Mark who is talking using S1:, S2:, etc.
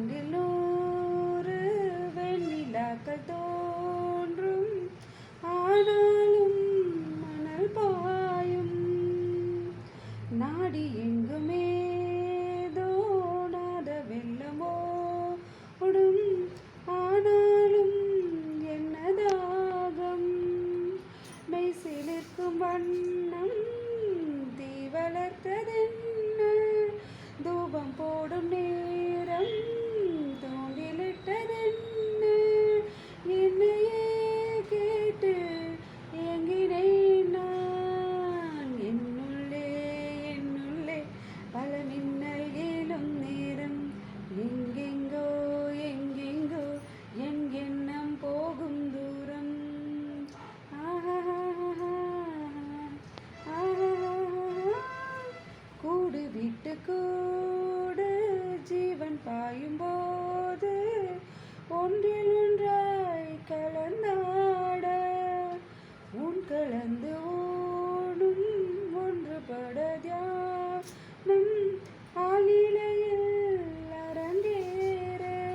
S1: கண்ணிரண்டில் நூறு வெண்ணிலாக்கள் தோன்றும். ஆனாலும் மணல் பாயும். நாடி எங்குமே தோணாத வெள்ளமோ உடும் ஆனாலும் என்னதாகம் மெய் சிலிர்க்கும் வண்ணம் தீ வளர்த்ததென்ன தூபம் போடும் நேரம் கூடு விட்டு கூடு ஜீவன் பாயும்போ